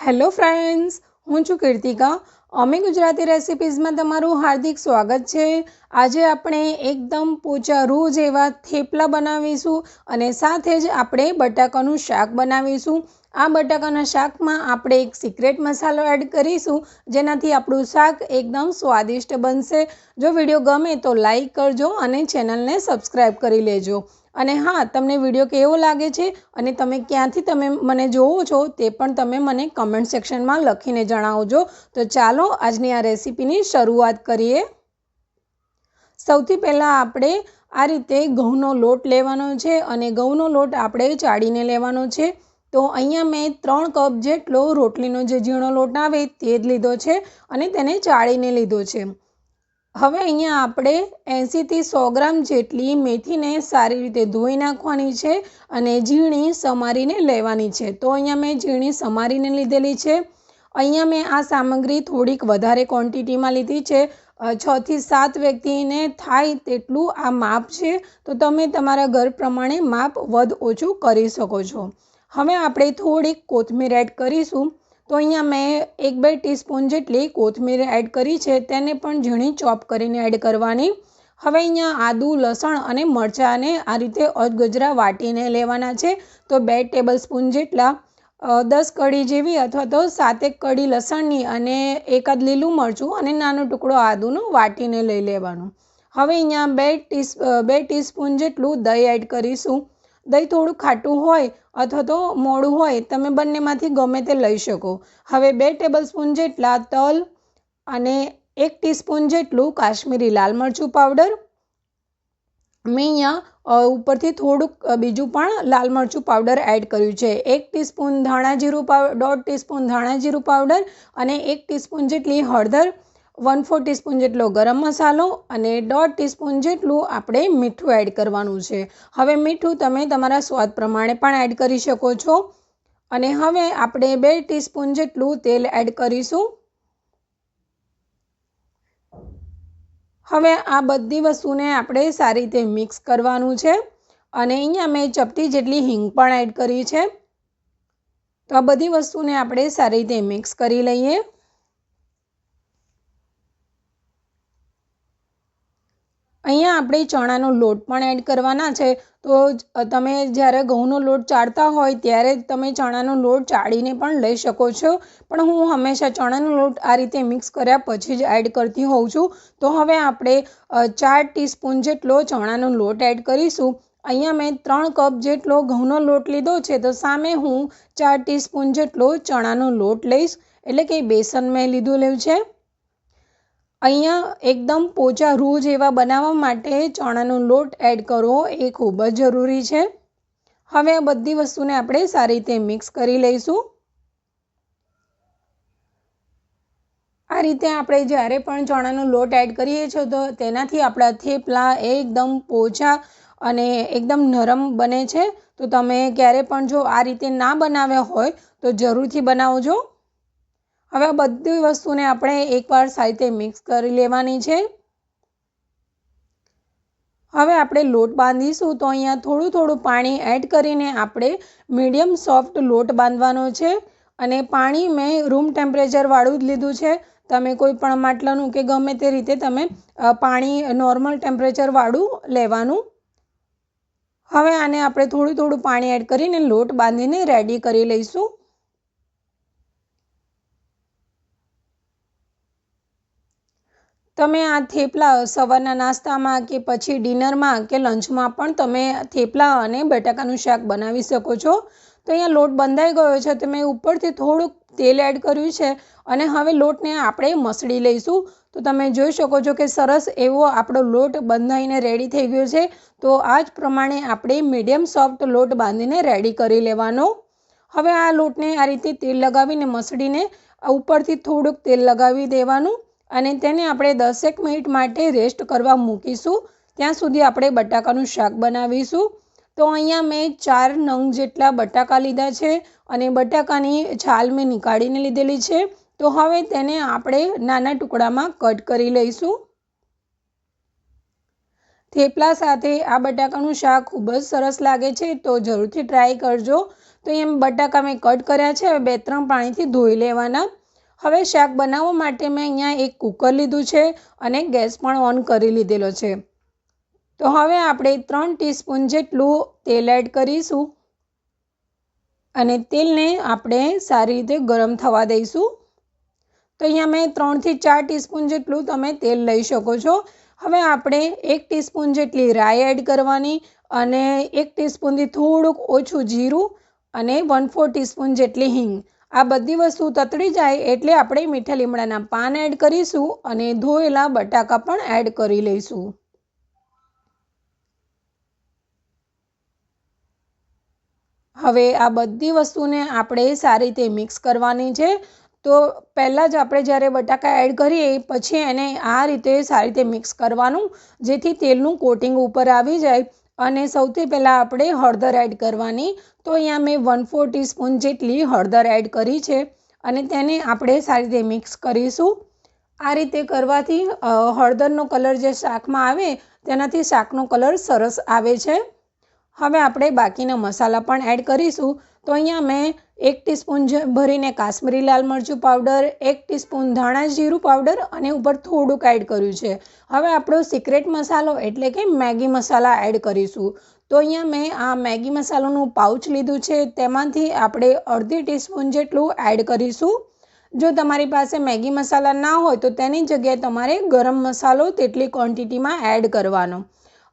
Hello friends હું છું કીર્તિકા. અમે ગુજરાતી રેસિપીઝમાં તમારું હાર્દિક સ્વાગત છે. આજે આપણે એકદમ પોચા રૂ જેવા થેપલા બનાવીશું અને સાથે જ આપણે બટાકાનું શાક બનાવીશું. આ બટાકાના શાકમાં આપણે એક સિક્રેટ મસાલો એડ કરીશું, જેનાથી આપણું શાક એકદમ સ્વાદિષ્ટ બનશે. જો વીડિયો ગમે તો લાઈક કરજો અને ચેનલને સબસ્ક્રાઈબ કરી લેજો. અને હા, તમને વીડિયો કેવો લાગે છે અને તમે ક્યાંથી તમે મને જોવો છો તે પણ તમે મને કમેન્ટ સેક્શનમાં લખીને જણાવજો. તો ચાલો આજની આ રેસીપીની શરૂઆત કરીએ. સૌથી પહેલાં આપણે આ રીતે ઘઉંનો લોટ લેવાનો છે અને ઘઉંનો લોટ આપણે ચાળીને લેવાનો છે. તો અહીંયા મેં ત્રણ કપ જેટલો રોટલીનો જે ઝીણો લોટ આવે તે જ લીધો છે અને તેને ચાળીને લીધો છે. હવે અહીંયા આપણે એંસીથી સો ગ્રામ જેટલી મેથીને સારી રીતે ધોઈ નાખવાની છે અને ઝીણી સમારીને લેવાની છે. તો અહીંયા મેં ઝીણી સમારીને લીધેલી છે. અહીંયા મેં આ સામગ્રી થોડીક વધારે ક્વોન્ટિટીમાં લીધી છે. છથી સાત વ્યક્તિને થાય તેટલું આ માપ છે. તો તમે તમારા ઘર પ્રમાણે માપ વધ ઓછું કરી શકો છો. હવે આપણે થોડીક કોથમીર એડ કરીશું. તો અહીંયા મેં એક બે ટીસ્પૂન જેટલી કોથમીર એડ કરી છે. તેને પણ ઝીણી ચોપ કરીને એડ કરવાની. હવે અહીંયા આદુ, લસણ અને મરચાંને આ રીતે અજગજરા વાટીને લેવાના છે. તો બે ટેબલ સ્પૂન જેટલા. દસ કઢી જેવી અથવા તો સાતેક કઢી લસણની અને એકાદ લીલું મરચું અને નાનો ટુકડો આદુનો વાટીને લઈ લેવાનું. હવે અહીંયા બે ટી બે ટીસ્પૂન જેટલું દહીં એડ કરીશું. દહીં થોડું ખાટું હોય અથવા તો મોડું હોય, તમે બંનેમાંથી ગમે તે લઈ શકો. હવે બે ટેબલ સ્પૂન જેટલા તલ અને એક ટીસ્પૂન જેટલું કાશ્મીરી લાલ મરચું પાવડર મેં અહીંયા ઉપરથી થોડુંક બીજું પણ લાલ મરચું પાવડર એડ કર્યું છે. એક ટીસ્પૂન ધાણા જીરું પાવડર દોઢ ટીસ્પૂન ધાણા જીરું પાવડર અને એક ટીસ્પૂન જેટલી હળદર વન ફોર ટીસ્પૂન જેટલો ગરમ મસાલો અને દોઢ ટીસ્પૂન જેટલું આપણે મીઠું એડ કરવાનું છે. હવે મીઠું તમે તમારા સ્વાદ પ્રમાણે પણ એડ કરી શકો છો. અને હવે આપણે બે ટીસ્પૂન જેટલું તેલ એડ કરીશું. હવે આ બધી વસ્તુને આપણે સારી રીતે મિક્સ કરવાનું છે. અને અહીંયા મેં ચપટી જેટલી હિંગ પણ એડ કરી છે. તો આ બધી વસ્તુને આપણે સારી રીતે મિક્સ કરી લઈએ. અહીંયા આપણે ચણાનો લોટ પણ એડ કરવાના છે. તો તમે જ્યારે ઘઉંનો લોટ ચાળતા હોય ત્યારે તમે ચણાનો લોટ ચાળીને પણ લઈ શકો છો. પણ હું હંમેશા ચણાનો લોટ આ રીતે મિક્સ કર્યા પછી જ એડ કરતી હોઉં છું. તો હવે આપણે ચાર ટીસ્પૂન જેટલો ચણાનો લોટ એડ કરીશું. અહીંયા મેં ત્રણ કપ જેટલો ઘઉંનો લોટ લીધો છે. તો સામે હું ચાર ટીસ્પૂન જેટલો ચણાનો લોટ લઈશ. એટલે કે બેસન મેં લીધું લેવું છે. અહીંયા એકદમ પોચા રૂ જેવા બનાવવા માટે ચણાનો લોટ એડ કરવો એ ખૂબ જ જરૂરી છે. હવે આ બધી વસ્તુને આપણે સારી રીતે મિક્સ કરી લઈશું. આ રીતે આપણે જ્યારે પણ ચણાનો લોટ એડ કરીએ છીએ તો તેનાથી આપણા થેપલા એકદમ પોચા અને એકદમ નરમ બને છે. તો તમે ક્યારે પણ જો આ રીતે ના બનાવ્યા હોય તો જરૂરથી બનાવજો. હવે આ બધી વસ્તુને આપણે એકવાર સારી રીતે મિક્સ કરી લેવાની છે. હવે આપણે લોટ બાંધીશું તો અહીંયા થોડું થોડું પાણી એડ કરીને આપણે મીડિયમ સોફ્ટ લોટ બાંધવાનો છે અને પાણી મેં રૂમ ટેમ્પરેચરવાળું જ લીધું છે. તમે કોઈ પણ માટલાનું કે ગમે તે રીતે તમે પાણી નોર્મલ ટેમ્પરેચરવાળું લેવાનું. હવે આને આપણે થોડું થોડું પાણી એડ કરીને લોટ બાંધીને રેડી કરી લઈશું. તમે આ થેપલા સવારના નાસ્તામાં કે પછી ડિનરમાં કે લંચમાં પણ તમે થેપલા અને બટાકાનું શાક બનાવી શકો છો. તો અહીંયા લોટ બંધાઈ ગયો છે, તો મેં ઉપરથી થોડુંક તેલ એડ કર્યું છે અને હવે લોટને આપણે મસળી લઈશું. તો તમે જોઈ શકો છો કે સરસ એવો આપણો લોટ બંધાઈને રેડી થઈ ગયો છે. તો આ જ પ્રમાણે આપણે મીડિયમ સોફ્ટ લોટ બાંધીને રેડી કરી લેવાનો. હવે આ લોટને આ રીતે તેલ લગાવીને મસળીને ઉપરથી થોડુંક તેલ લગાવી દેવાનું. અને તેને આપણે દસેક મિનિટ માટે રેસ્ટ કરવા મૂકીશું. ત્યાં સુધી આપણે બટાકાનું શાક બનાવીશું. તો અહીંયા મેં ચાર નંગ જેટલા બટાકા લીધા છે અને બટાકાની છાલ મેં નીકાળીને લીધેલી છે. તો હવે તેને આપણે નાના ટુકડામાં કટ કરી લઈશું. થેપલા સાથે આ બટાકાનું શાક ખૂબ જ સરસ લાગે છે, તો જરૂરથી ટ્રાય કરજો. તો એમ બટાકા મેં કટ કર્યા છે, હવે બે ત્રણ પાણીથી ધોઈ લેવાના. હવે શાક બનાવવા માટે મેં અહીંયા એક કુકર લીધું છે અને ગેસ પણ ઓન કરી લીધેલો છે. તો હવે આપણે ત્રણ ટીસ્પૂન જેટલું તેલ એડ કરીશું અને તેલને આપણે સારી રીતે ગરમ થવા દઈશું. તો અહીંયા મેં ત્રણથી ચાર ટીસ્પૂન જેટલું તમે તેલ લઈ શકો છો. હવે આપણે એક ટીસ્પૂન જેટલી રાઈ એડ કરવાની અને એક ટીસ્પૂનથી થોડુંક ઓછું જીરું અને વન ફોર ટીસ્પૂન જેટલી હિંગ. આ બધી વસ્તુ તતડી જાય એટલે આપણે મીઠા લીમડાના પાન એડ કરીશું અને ધોયેલા બટાકા પણ એડ કરી લઈશું. હવે આ બધી વસ્તુને આપણે સારી રીતે મિક્સ કરવાની છે. તો પહેલાં જ આપણે જ્યારે બટાકા એડ કરીએ પછી એને આ રીતે સારી રીતે મિક્સ કરવાનું, જેથી તેલનું કોટિંગ ઉપર આવી જાય. અને સૌથી પહેલાં આપણે હળદર એડ કરવાની. તો અહીંયા મેં વન ફોર ટીસ્પૂન જેટલી હળદર એડ કરી છે અને તેને આપણે સારી રીતે મિક્સ કરીશું. આ રીતે કરવાથી હળદરનો કલર જે શાકમાં આવે, તેનાથી શાકનો કલર સરસ આવે છે. હવે આપણે બાકીના મસાલા પણ એડ કરીશું. તો અહીંયા મેં એક ટીસ્પૂન ભરીને કાશ્મીરી લાલ મરચું પાવડર, એક ટીસ્પૂન ધાણા જીરું પાવડર અને ઉપર થોડુંક એડ કર્યું છે. હવે આપણો સિક્રેટ મસાલો એટલે કે મેગી મસાલા એડ કરીશું. તો અહીંયા મેં આ મેગી મસાલાનું પાઉચ લીધું છે. તેમાંથી આપણે અડધી ટીસ્પૂન જેટલું એડ કરીશું. જો તમારી પાસે મેગી મસાલા ના હોય તો તેની જગ્યાએ તમારે ગરમ મસાલો તેટલી ક્વોન્ટિટીમાં એડ કરવાનો.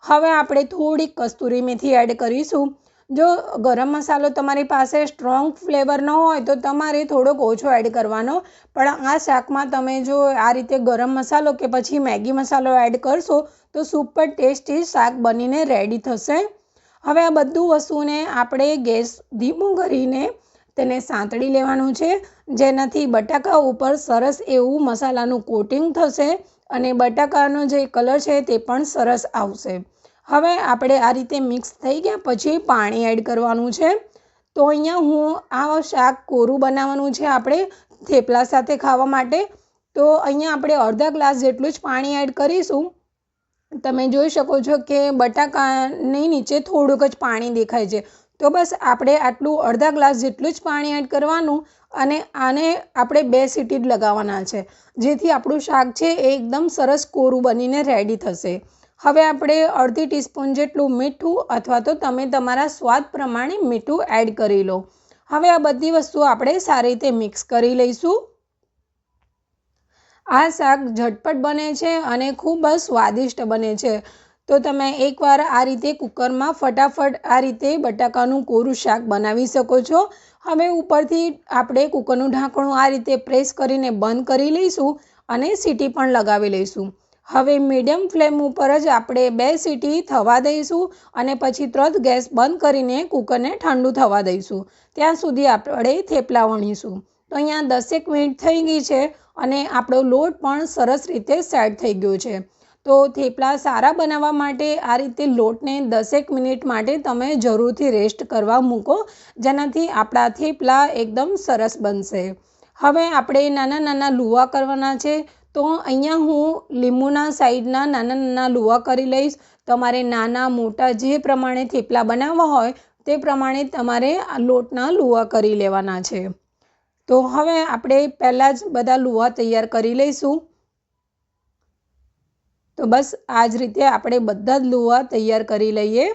હવે આપણે થોડીક કસ્તુરી મેથી એડ કરીશું. જો ગરમ મસાલો તમારી પાસે સ્ટ્રોંગ ફ્લેવર ન હોય તો તમારે થોડોક ઓછો એડ કરવાનો. પણ આ શાકમાં તમે જો આ રીતે ગરમ મસાલો કે પછી મેગી મસાલો એડ કરશો, તો સુપર ટેસ્ટી શાક બનીને રેડી થશે. હવે આ બધું વસ્તુને આપણે ગેસ ધીમું કરીને તેને સાંતળી લેવાનું છે. જેનાથી બટાકા ઉપર સરસ એવું મસાલાનું કોટિંગ થશે અને બટાકાનો જે કલર છે તે પણ સરસ આવશે. હવે આપણે આ રીતે મિક્સ થઈ ગયા, પછી પાણી એડ કરવાનું છે. તો અહીંયા હું આ શાક કોરું બનાવવાનું છે આપણે થેપલા સાથે ખાવા માટે. તો અહીંયા આપણે અડધા ગ્લાસ જેટલું જ પાણી એડ કરીશું. તમે જોઈ શકો છો કે બટાકાની નીચે થોડુંક જ પાણી દેખાય છે. તો બસ આપણે આટલું અડધા ગ્લાસ જેટલું જ પાણી એડ કરવાનું અને આને આપણે બે સીટી જ લગાવવાના છે. જેથી આપણું શાક છે એ એકદમ સરસ કોરું બનીને રેડી થશે. હવે આપણે અડધી ટીસ્પૂન જેટલું મીઠું અથવા તો તમે તમારા સ્વાદ પ્રમાણે મીઠું એડ કરી લો. હવે આ બધી વસ્તુ આપણે સારી રીતે મિક્સ કરી લઈશું. આ શાક ઝટપટ બને છે અને ખૂબ જ સ્વાદિષ્ટ બને છે. તો તમે એકવાર આ રીતે કુકરમાં ફટાફટ આ રીતે બટાકાનું કોરું શાક બનાવી શકો છો. હવે ઉપરથી આપણે કુકરનું ઢાંકણું આ રીતે પ્રેસ કરીને બંધ કરી લઈશું અને સીટી પણ લગાવી લઈશું. હવે મીડિયમ ફ્લેમ ઉપર જ આપણે બે સીટી થવા દઈશું અને પછી તરત ગેસ બંધ કરીને કુકરને ઠંડુ થવા દઈશું. ત્યાં સુધી આપણે થેપલા વણીશું. તો અહીંયા દસેક મિનિટ થઈ ગઈ છે અને આપણો લોટ પણ સરસ રીતે સેટ થઈ ગયો છે. તો થેપલા સારા બનાવવા માટે આ રીતે લોટને દસેક મિનિટ માટે તમે જરૂરથી રેસ્ટ કરવા મૂકો, જેનાથી આપણા થેપલા એકદમ સરસ બનશે. હવે આપણે નાના નાના લુવા કરવાના છે. તો અહીંયા હું લીંબુના સાઈડના નાના નાના લુવા કરી લઈશ. તમારે નાના મોટા જે પ્રમાણે થેપલા બનાવવા હોય તે પ્રમાણે તમારે આ લોટના લુવા કરી લેવાના છે. તો હવે આપણે પહેલાં જ બધા લુવા તૈયાર કરી લઈશું. તો બસ આ જ રીતે આપણે બધા જ લુવા તૈયાર કરી લઈએ.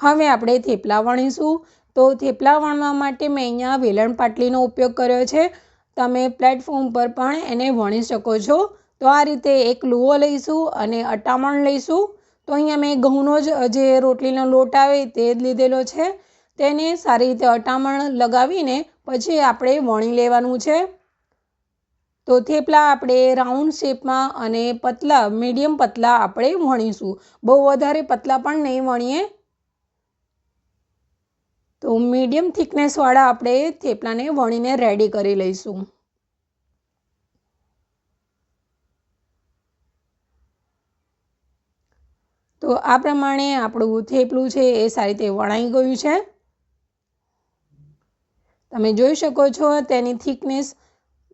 હવે આપણે થેપલા વણીશું. તો થેપલા વણવા માટે મેં અહીંયા વેલણ પાટલીનો ઉપયોગ કર્યો છે. તમે પ્લેટફોર્મ પર પણ એને વણી શકો છો. તો આ રીતે એક લુઓ લઈશું અને અટામણ લઈશું. તો અહીંયા મેં ઘઉંનો જ, જે રોટલીનો લોટ આવે તે જ લીધેલો છે. તેને સારી રીતે અટામણ લગાવીને પછી આપણે વણી લેવાનું છે. તો થેપલા આપણે રાઉન્ડ શેપમાં અને પતલા મીડિયમ પતલા આપણે વણીશું. બહુ વધારે પતલા પણ નહીં વણીએ. તો મીડિયમ થિકનેસવાળા આપણે થેપલાને વણીને રેડી કરી લઈશું. તો આ પ્રમાણે આપણું થેપલું છે એ સારી રીતે વણાઈ ગયું છે. તમે જોઈ શકો છો તેની થિકનેસ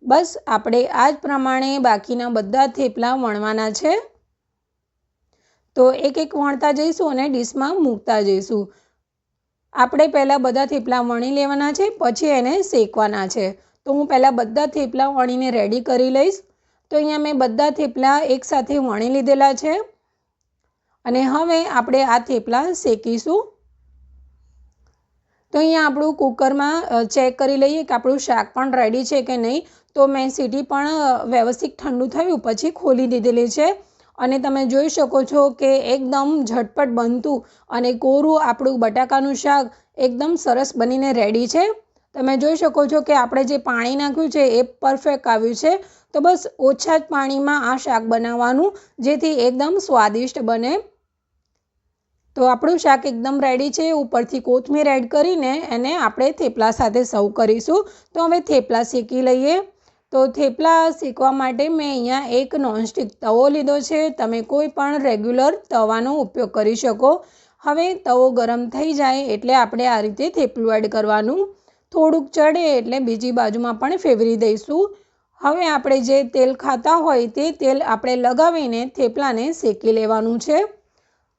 બસ આપણે આ જ પ્રમાણે બાકીના બધા થેપલા વણવાના છે. તો એક એક વણતા જઈશું અને ડીશમાં મૂકતા જઈશું. આપણે પહેલાં બધા થેપલા વણી લેવાના છે, પછી એને શેકવાના છે. તો હું પહેલાં બધા થેપલા વણીને રેડી કરી લઈશ. તો અહીંયા મેં બધા થેપલા એકસાથે વણી લીધેલા છે. અને હવે આપણે આ થેપલા શેકીશું. તો અહીંયા આપણું કુકરમાં ચેક કરી લઈએ કે આપણું શાક પણ રેડી છે કે નહીં. તો મેં સીટી પણ વ્યવસ્થિત ઠંડુ થયું, પછી ખોલી દીધેલી છે. અને તમે જોઈ શકો છો કે એકદમ ઝટપટ બનતું અને કોરું આપણું બટાકાનું શાક એકદમ સરસ બનીને રેડી છે. તમે જોઈ શકો છો કે આપણે જે પાણી નાખ્યું છે એ પરફેક્ટ આવ્યું છે. તો બસ ઓછા જ પાણીમાં આ શાક બનાવવાનું, જેથી એકદમ સ્વાદિષ્ટ બને. તો આપણું શાક એકદમ રેડી છે. ઉપરથી કોથમીર એડ કરીને એને આપણે થેપલા સાથે સર્વ કરીશું. તો હવે થેપલા શેકી લઈએ. તો થેપલા શેકવા માટે મેં અહીંયા એક નોનસ્ટિક તવો લીધો છે. તમે કોઈ પણ રેગ્યુલર તવાનો ઉપયોગ કરી શકો. હવે તવો ગરમ થઈ જાય એટલે આપણે આ રીતે થેપલું એડ કરવાનું. થોડુંક ચડે એટલે બીજી બાજુમાં પણ ફેવરી દઈશું. હવે આપણે જે તેલ ખાતા હોય તે તેલ આપણે લગાવીને થેપલાને શેકી લેવાનું છે.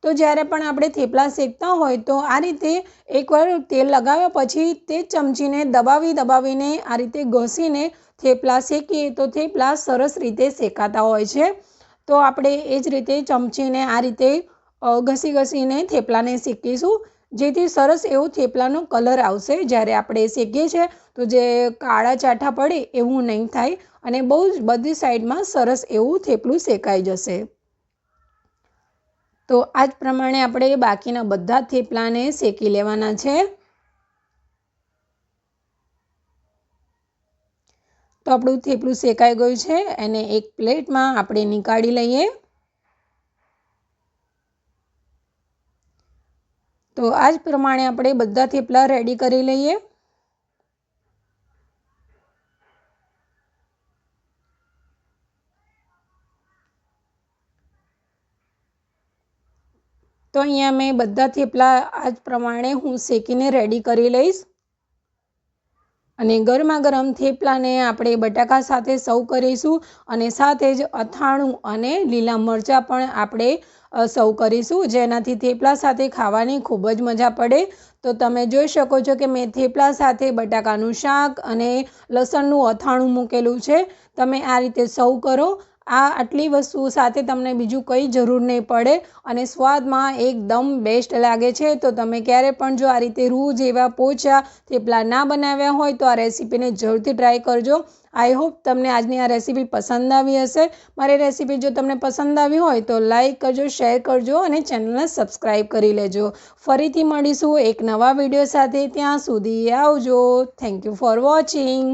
તો જ્યારે પણ આપણે થેપલા શેકતા હોય તો આ રીતે એકવાર તેલ લગાવ્યા પછી તે ચમચીને દબાવી દબાવીને આ રીતે ઘસીને થેપલા શેકીએ તો થેપલા સરસ રીતે શેકાતા હોય છે, તો આપણે એ જ રીતે ચમચીને આ રીતે ઘસી ઘસીને થેપલાને શેકીશું. જેથી સરસ એવું થેપલાનો કલર આવશે. જ્યારે આપણે શેકીએ છીએ, તો જે કાળા ચાઠા પડે એવું નહીં થાય અને બહુ જ બધી સાઈડમાં સરસ એવું થેપલું શેકાઈ જશે. તો આ જ પ્રમાણે આપણે બાકીના બધા થેપલાને શેકી લેવાના છે. તો આપણું થેપલું શેકાઈ ગયું છે એને એક પ્લેટમાં આપણે નીકાળી લઈએ. તો આ જ પ્રમાણે આપણે બધા થેપલા રેડી કરી લઈએ. તો અહીંયા મેં બધા થેપલા આ જ પ્રમાણે હું શેકીને રેડી કરી લઈશ. અને ગરમા ગરમ થેપલાને આપણે બટાકા સાથે સર્વ કરીશું અને સાથે જ અથાણું અને લીલા મરચાં પણ આપણે સર્વ કરીશું. જેનાથી થેપલા સાથે ખાવાની ખૂબ જ મજા પડે. તો તમે જોઈ શકો છો કે મેં થેપલા સાથે બટાકાનું શાક અને લસણનું અથાણું મૂકેલું છે. તમે આ રીતે સર્વ કરો આ આટલી વસ્તુ સાથે તમને બીજું કંઈ જરૂર નહીં પડે અને સ્વાદમાં એકદમ બેસ્ટ લાગે છે. તો તમે ક્યારે પણ જો આ રીતે રૂ જેવા પોચા થેપલા ના બનાવ્યા હોય તો આ રેસીપીને જરૂરથી ટ્રાય કરજો. આઈ હોપ તમને આજની આ રેસીપી પસંદ આવી હશે. મારી રેસીપી જો તમને પસંદ આવી હોય તો લાઈક કરજો શેર કરજો અને ચેનલને સબસ્ક્રાઈબ કરી લેજો. ફરીથી મળીશું એક નવા વીડિયો સાથે. ત્યાં સુધી આવજો. Thank you for watching